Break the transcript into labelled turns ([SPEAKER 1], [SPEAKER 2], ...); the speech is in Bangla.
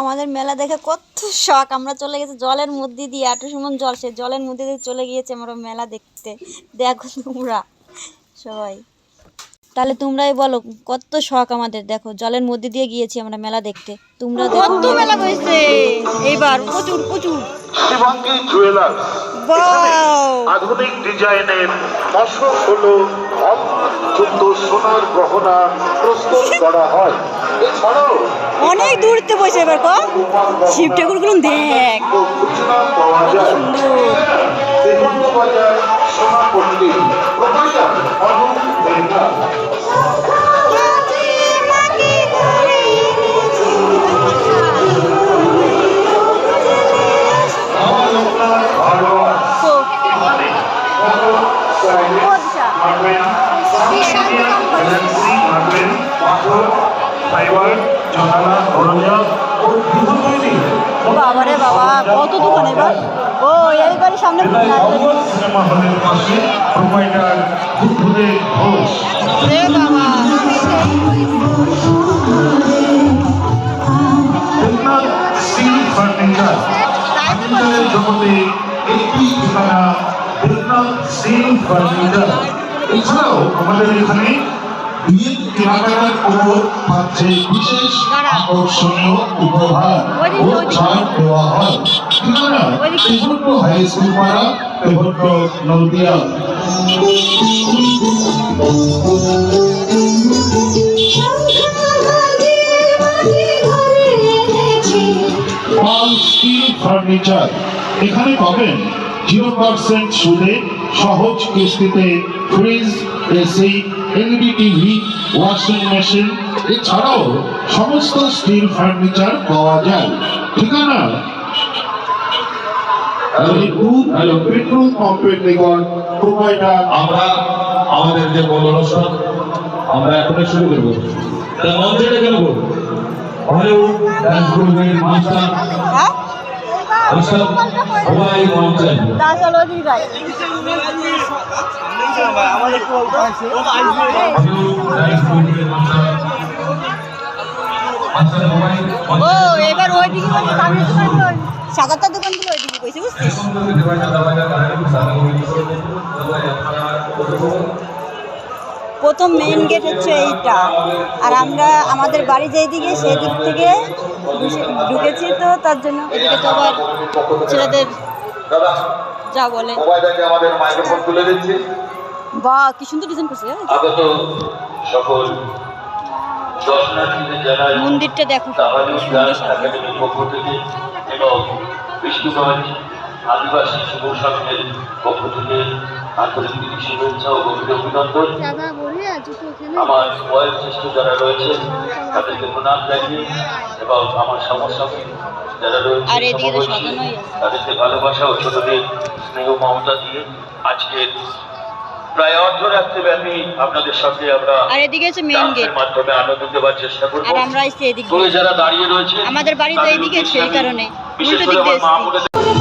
[SPEAKER 1] আমাদের মেলা দেখে কত শখ। আমরা চলে গেছি জলের মধ্যে দিয়ে এত সুমন জল সে জলের মধ্যে দিয়ে চলে গিয়েছে আমরা মেলা দেখতে। দেখো তোমরা সবাই। তাহলে তোমরাই বলো কত শখ আমাদের। দেখো জলের মধ্যে দিয়ে গিয়েছি আমরা মেলা দেখতে। তোমরা কত মেলা হয়েছে? এইবার প্রচুর প্রচুর।
[SPEAKER 2] শিবাঙ্গী জুয়েলার্স আধুনিক ডিজাইনের মশক হলো যুক্ত সোনার গহনা প্রস্তুত করা হয়। এছাড়াও
[SPEAKER 1] অনেক দূরতে বসে এবার কো শিব ঠাকুরগুলো দেখ
[SPEAKER 2] ও
[SPEAKER 1] বাবারে বাবা কত দোকান এবার। ও এইবারে সামনে
[SPEAKER 2] সিনেমা হলের পাশে প্রোভাইডার বুদ্ধদেব ঘোষ।
[SPEAKER 1] রে বাবা।
[SPEAKER 2] জগতে একটি ঠিকানা দেবনাথ সিং ফার্নিচার। এছাড়াও আমাদের এখানে বিয়ের কেনাকাটার উপর পাচ্ছে বিশেষ আকর্ষণীয় উপহার ও ছাড় দেওয়া হয়। ঠিকানা তেহট্ট হাই স্কুল পাড়া তেহট্ট নদিয়া পাল স্টিল ফার্নিচার এখানে পাবেন জিরো পার্সেন্ট সুদে সহজ কিস্তিতে fridge AC LED TV washing machine এছাড়াও সমস্ত স্টিল ফার্নিচার পাওয়া যায়। ঠিকানা? হ্যালো পেট্রোল পাম্পের নিকট। প্রোভাইডার।
[SPEAKER 3] আমরা আমাদের যে বড় অনুষ্ঠান আমরা এখনই শুরু করব। তা মঞ্চে ডেকে নেব হলিউড ডান্স গ্রুপের মাস্টার মাস্টার সবাই মঞ্চে হলিউড ডান্স গ্রুপের মাস্টার মাস্টার সবাই
[SPEAKER 1] ও, এবার ওই দিকে বলছে সামনে দোকান দোকানগুলো ওই দিকে কইছে বুঝছিস? প্রথম মেইন গেট হচ্ছে এইটা। আর আমরা আমাদের বাড়ি যেই দিকে সেই দিক থেকে ঢুকেছি তো, তার জন্য এদিকে তো আবার ছেলেদের যা বলে।
[SPEAKER 2] আমাদের মাইক্রোফোন তুলে দিচ্ছি।
[SPEAKER 1] বা কি সুন্দর ডিজাইন করছে
[SPEAKER 2] আগত সকল দর্শনার্থীদের জানাই
[SPEAKER 1] মন্দিরটা দেখো।
[SPEAKER 2] একাডেমির পক্ষ থেকে এবং বিষ্ণুগঞ্জ আদিবাসী যুব সংঘের পক্ষ থেকে আন্তর্জাতিক শুভেচ্ছা ও গভীর অভিনন্দন আমার বয়োজ্যেষ্ঠ যারা রয়েছে তাদেরকে প্রণাম জানিয়ে এবং আমার সমস্যাকে যারা রয়েছে। তাদেরকে ভালোবাসা ও ছোটদের স্নেহ মমতা দিয়ে আজকে প্রায় অর্ধরাত্রি ব্যাপী আপনাদের সঙ্গে আমরা
[SPEAKER 1] আর এদিকে হচ্ছে মেইন গেট
[SPEAKER 2] মাধ্যমে আনন্দ দেওয়ার চেষ্টা করব।
[SPEAKER 1] আর আমরা এসে এদিকে
[SPEAKER 2] যারা দাঁড়িয়ে রয়েছে
[SPEAKER 1] আমাদের বাড়ি তো
[SPEAKER 2] উদ্দেশ্যে
[SPEAKER 1] সেই কারণে। উল্টো দিক